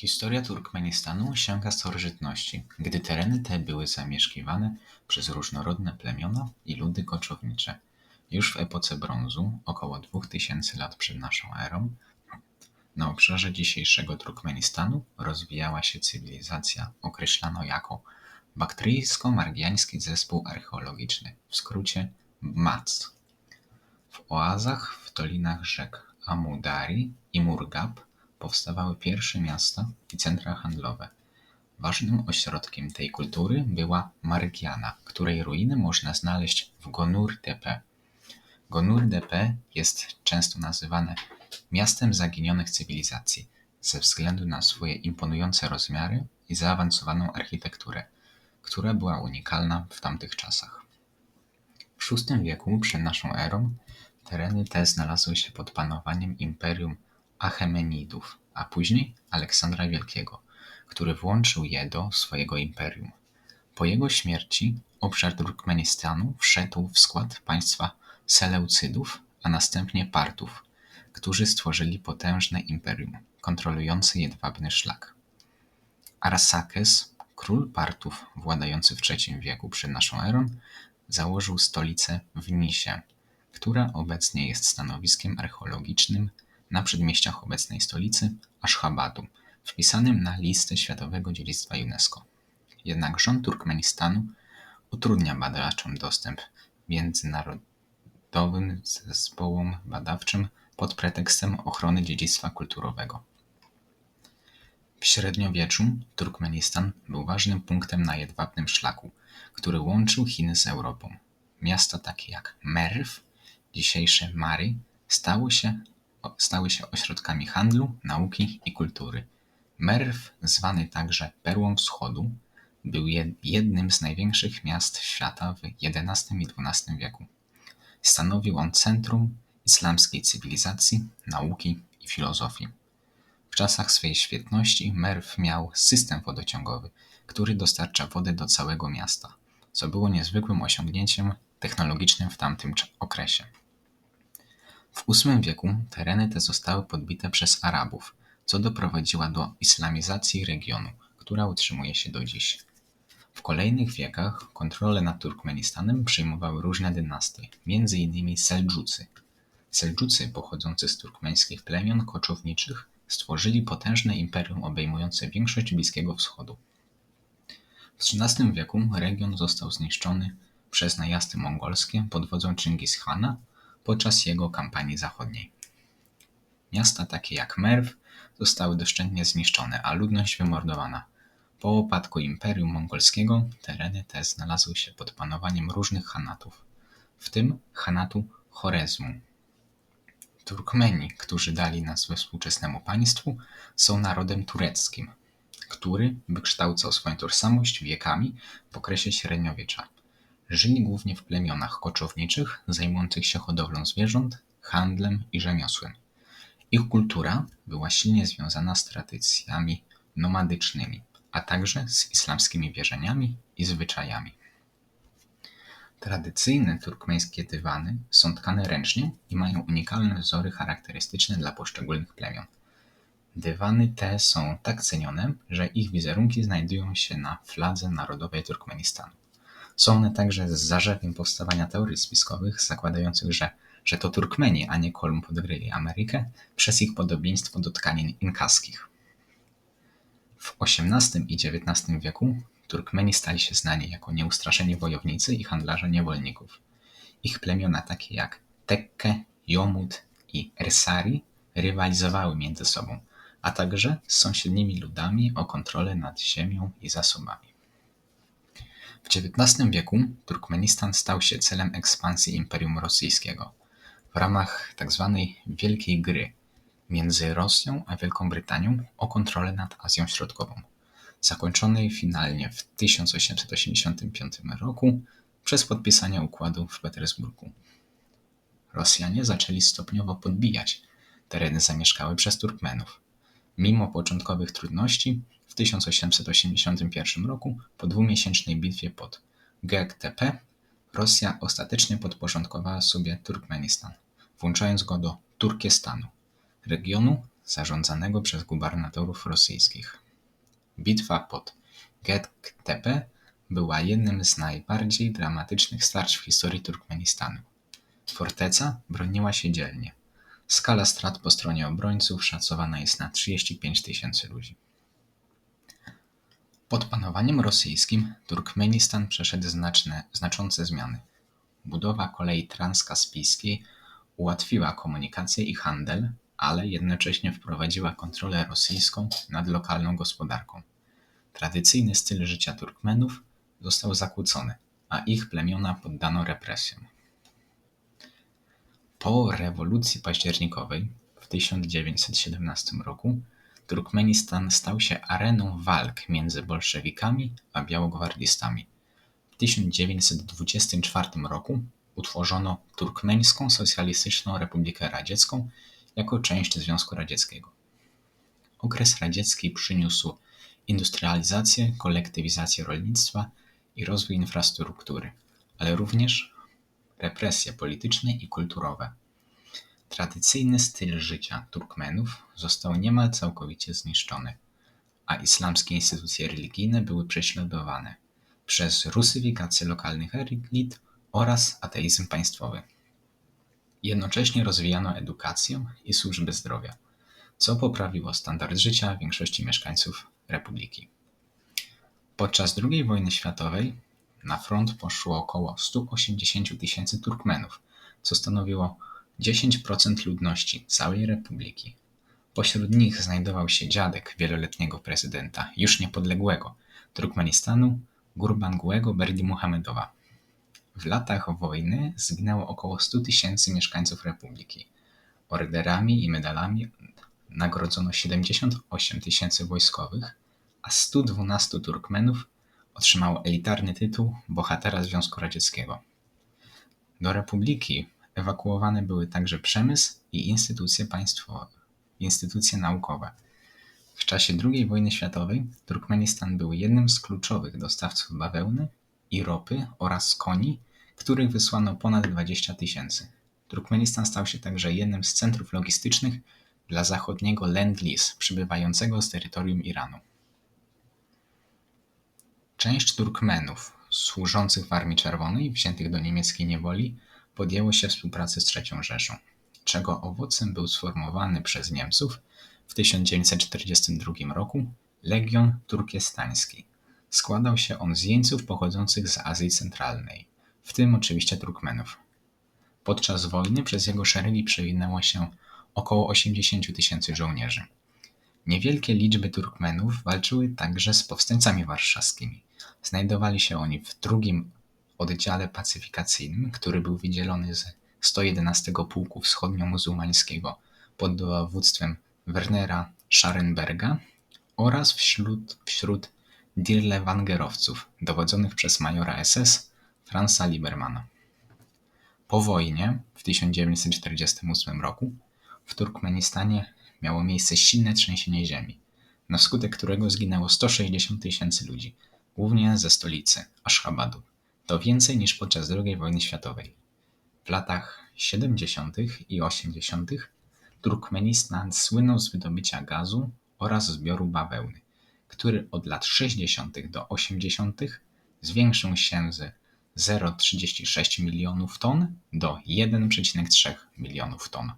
Historia Turkmenistanu sięga starożytności, gdy tereny te były zamieszkiwane przez różnorodne plemiona i ludy koczownicze. Już w epoce brązu, około 2000 lat przed naszą erą, na obszarze dzisiejszego Turkmenistanu rozwijała się cywilizacja określana jako Baktryjsko-Margiański Zespół Archeologiczny, w skrócie BMAC. W oazach w dolinach rzek Amudari i Murgab powstawały pierwsze miasta i centra handlowe. Ważnym ośrodkiem tej kultury była Margiana, której ruiny można znaleźć w Gonur-Tepe. Gonur-Tepe jest często nazywane miastem zaginionych cywilizacji ze względu na swoje imponujące rozmiary i zaawansowaną architekturę, która była unikalna w tamtych czasach. W VI wieku przed naszą erą tereny te znalazły się pod panowaniem Imperium Achemenidów, a później Aleksandra Wielkiego, który włączył je do swojego imperium. Po jego śmierci obszar Turkmenistanu wszedł w skład państwa Seleucydów, a następnie Partów, którzy stworzyli potężne imperium kontrolujące jedwabny szlak. Arsakes, król Partów władający w III wieku przed naszą erą, założył stolicę w Nisie, która obecnie jest stanowiskiem archeologicznym na przedmieściach obecnej stolicy Aszchabadu, wpisanym na listę Światowego Dziedzictwa UNESCO. Jednak rząd Turkmenistanu utrudnia badaczom dostęp międzynarodowym zespołom badawczym pod pretekstem ochrony dziedzictwa kulturowego. W średniowieczu Turkmenistan był ważnym punktem na jedwabnym szlaku, który łączył Chiny z Europą. Miasta takie jak Merw, dzisiejsze Mary, stały się stały się ośrodkami handlu, nauki i kultury. Merw, zwany także Perłą Wschodu, był jednym z największych miast świata w XI i XII wieku. Stanowił on centrum islamskiej cywilizacji, nauki i filozofii. W czasach swej świetności Merw miał system wodociągowy, który dostarcza wodę do całego miasta, co było niezwykłym osiągnięciem technologicznym w tamtym okresie. W VIII wieku tereny te zostały podbite przez Arabów, co doprowadziło do islamizacji regionu, która utrzymuje się do dziś. W kolejnych wiekach kontrolę nad Turkmenistanem przejmowały różne dynastie, m.in. Seldżucy. Seldżucy, pochodzący z turkmeńskich plemion koczowniczych, stworzyli potężne imperium obejmujące większość Bliskiego Wschodu. W XIII wieku region został zniszczony przez najazdy mongolskie pod wodzą Chingis-Khana podczas jego kampanii zachodniej. Miasta takie jak Merw zostały doszczętnie zniszczone, a ludność wymordowana. Po upadku Imperium Mongolskiego tereny te znalazły się pod panowaniem różnych chanatów, w tym chanatu Chorezmu. Turkmeni, którzy dali nazwę współczesnemu państwu, są narodem tureckim, który wykształcał swoją tożsamość wiekami w okresie średniowiecza. Żyli głównie w plemionach koczowniczych zajmujących się hodowlą zwierząt, handlem i rzemiosłem. Ich kultura była silnie związana z tradycjami nomadycznymi, a także z islamskimi wierzeniami i zwyczajami. Tradycyjne turkmeńskie dywany są tkane ręcznie i mają unikalne wzory charakterystyczne dla poszczególnych plemion. Dywany te są tak cenione, że ich wizerunki znajdują się na fladze narodowej Turkmenistanu. Są one także zarzewiem powstawania teorii spiskowych zakładających, że, że to Turkmeni, a nie Kolumb odkryli Amerykę przez ich podobieństwo do tkanin inkaskich. W XVIII i XIX wieku Turkmeni stali się znani jako nieustraszeni wojownicy i handlarze niewolników. Ich plemiona takie jak Tekke, Jomut i Ersari rywalizowały między sobą, a także z sąsiednimi ludami o kontrolę nad ziemią i zasobami. W XIX wieku Turkmenistan stał się celem ekspansji Imperium Rosyjskiego w ramach tzw. Tak Wielkiej Gry między Rosją a Wielką Brytanią o kontrolę nad Azją Środkową, zakończonej finalnie w 1885 roku przez podpisanie układu w Petersburgu. Rosjanie zaczęli stopniowo podbijać tereny zamieszkałe przez Turkmenów. Mimo początkowych trudności w 1881 roku, po dwumiesięcznej bitwie pod Göktepę, Rosja ostatecznie podporządkowała sobie Turkmenistan, włączając go do Turkestanu, regionu zarządzanego przez gubernatorów rosyjskich. Bitwa pod Gedktepe była jednym z najbardziej dramatycznych starć w historii Turkmenistanu. Forteca broniła się dzielnie. Skala strat po stronie obrońców szacowana jest na 35 tysięcy ludzi. Pod panowaniem rosyjskim Turkmenistan przeszedł znaczne, znaczące zmiany. Budowa kolei transkaspijskiej ułatwiła komunikację i handel, ale jednocześnie wprowadziła kontrolę rosyjską nad lokalną gospodarką. Tradycyjny styl życia Turkmenów został zakłócony, a ich plemiona poddano represjom. Po rewolucji październikowej w 1917 roku Turkmenistan stał się areną walk między bolszewikami a białogwardistami. W 1924 roku utworzono Turkmeńską Socjalistyczną Republikę Radziecką jako część Związku Radzieckiego. Okres radziecki przyniósł industrializację, kolektywizację rolnictwa i rozwój infrastruktury, ale również represje polityczne i kulturowe. Tradycyjny styl życia Turkmenów został niemal całkowicie zniszczony, a islamskie instytucje religijne były prześladowane przez rusyfikację lokalnych elit oraz ateizm państwowy. Jednocześnie rozwijano edukację i służby zdrowia, co poprawiło standard życia większości mieszkańców republiki. Podczas II wojny światowej na front poszło około 180 tysięcy Turkmenów, co stanowiło 10% ludności całej republiki. Pośród nich znajdował się dziadek wieloletniego prezydenta, już niepodległego, Turkmenistanu, Gurbangułego Berdimuhamedowa. W latach wojny zginęło około 100 tysięcy mieszkańców republiki. Orderami i medalami nagrodzono 78 tysięcy wojskowych, a 112 Turkmenów otrzymało elitarny tytuł bohatera Związku Radzieckiego. Do republiki ewakuowane były także przemysł i instytucje państwowe, instytucje naukowe. W czasie II wojny światowej Turkmenistan był jednym z kluczowych dostawców bawełny i ropy oraz koni, których wysłano ponad 20 tysięcy. Turkmenistan stał się także jednym z centrów logistycznych dla zachodniego Lend-Lease przybywającego z terytorium Iranu. Część Turkmenów służących w Armii Czerwonej, wziętych do niemieckiej niewoli, podjęło się współpracy z III Rzeszą, czego owocem był sformowany przez Niemców w 1942 roku Legion Turkestański. Składał się on z jeńców pochodzących z Azji Centralnej, w tym oczywiście Turkmenów. Podczas wojny przez jego szeregi przewinęło się około 80 tysięcy żołnierzy. Niewielkie liczby Turkmenów walczyły także z powstańcami warszawskimi. Znajdowali się oni w drugim oddziale pacyfikacyjnym, który był wydzielony z 111 Pułku Wschodnio-Muzułmańskiego pod dowództwem Wernera Scharenberga oraz wśród, wśród Dirlewangerowców dowodzonych przez majora SS Franza Liebermana. Po wojnie w 1948 roku w Turkmenistanie miało miejsce silne trzęsienie ziemi, na skutek którego zginęło 160 tysięcy ludzi, głównie ze stolicy Aszchabadu. To więcej niż podczas II wojny światowej. W latach 70. i 80. Turkmenistan słynął z wydobycia gazu oraz zbioru bawełny, który od lat 60. do 80. zwiększył się z 0,36 milionów ton do 1,3 milionów ton.